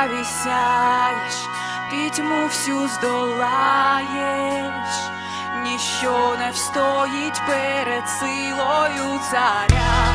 славі пітьму всю здолаєш, ніщо не встоїть перед силою царя.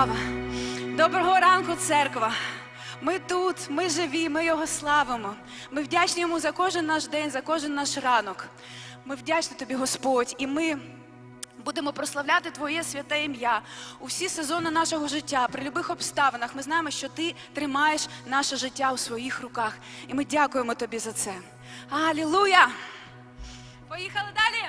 слава. Доброго ранку, церква. Ми тут, ми живі, ми його славимо. Ми вдячні йому за кожен наш день, за кожен наш ранок. Ми вдячні тобі, Господь, і ми. Будемо прославляти Твоє святе ім'я у всі сезони нашого життя, при любих обставинах. Ми знаємо, що ти тримаєш наше життя у своїх руках, і ми дякуємо тобі за це. Алілуя! Поїхали далі.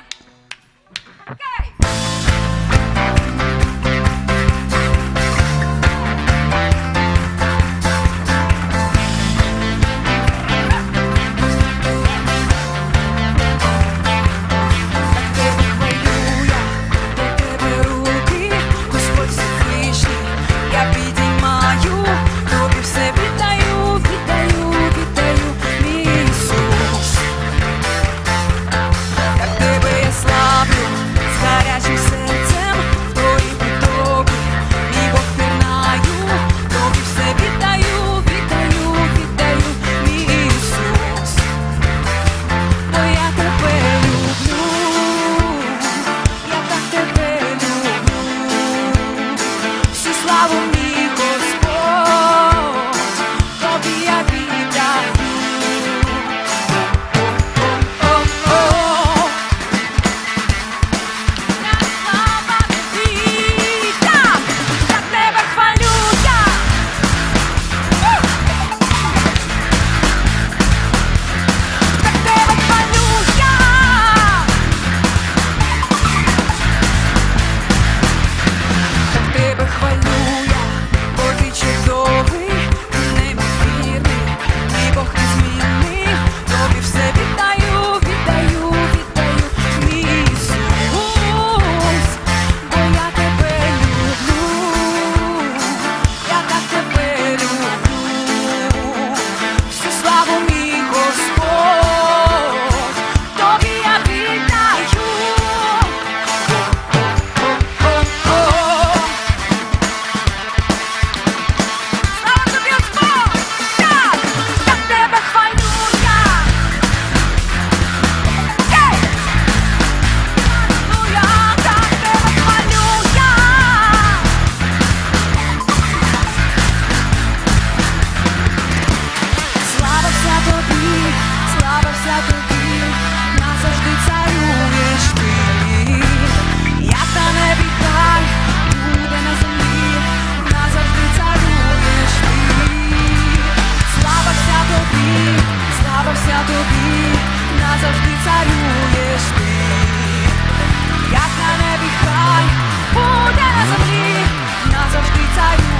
side.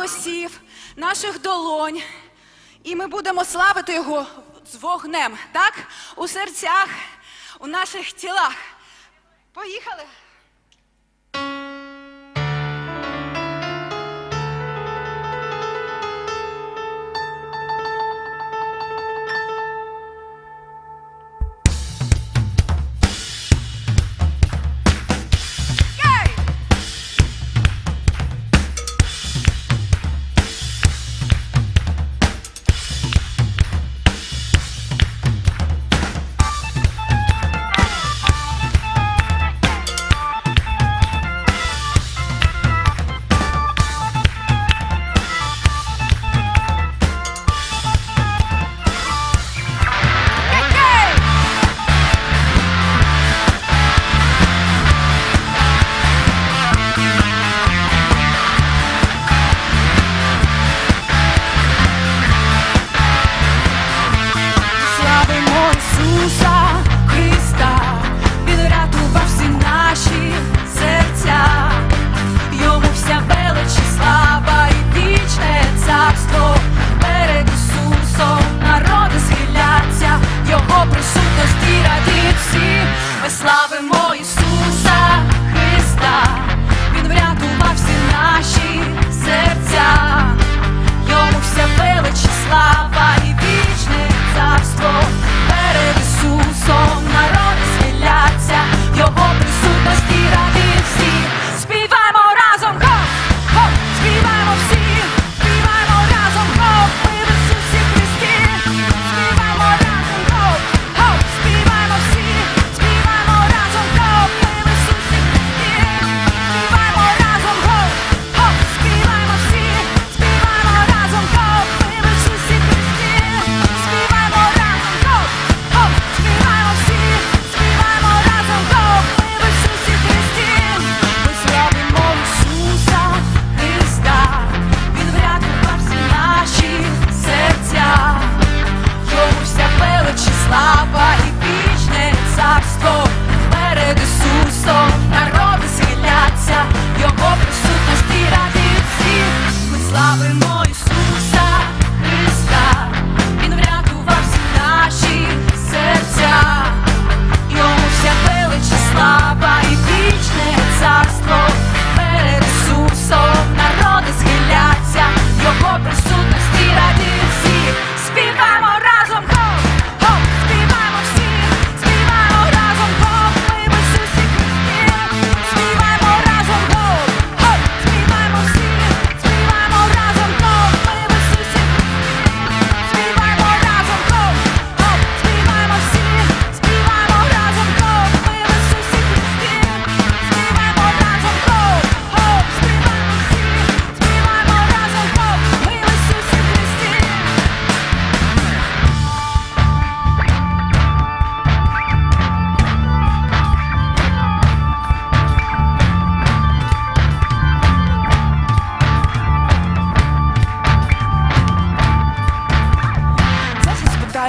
голосів, наших долонь, і ми будемо славити Його з вогнем, так? У серцях, у наших тілах. Поїхали!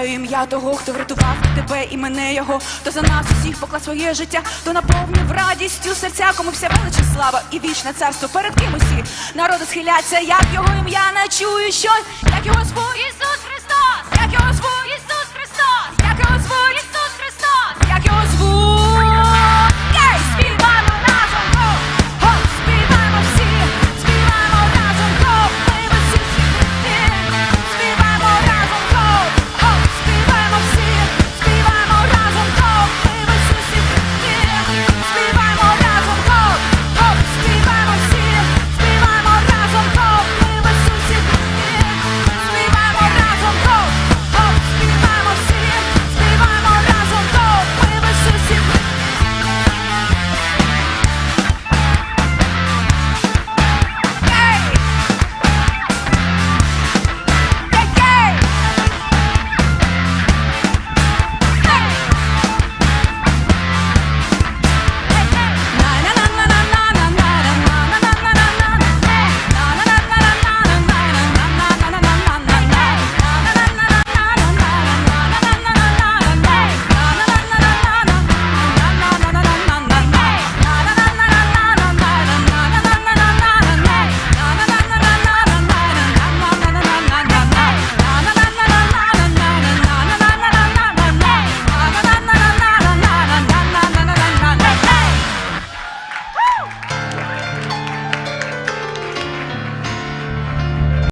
Вітаю ім'я того, хто врятував тебе і мене його, то за нас усіх поклав своє життя, то наповнив радістю серця, кому вся велича слава і вічне царство перед ким усі народи схиляться, як його ім'я не чую щось, як його спорізу.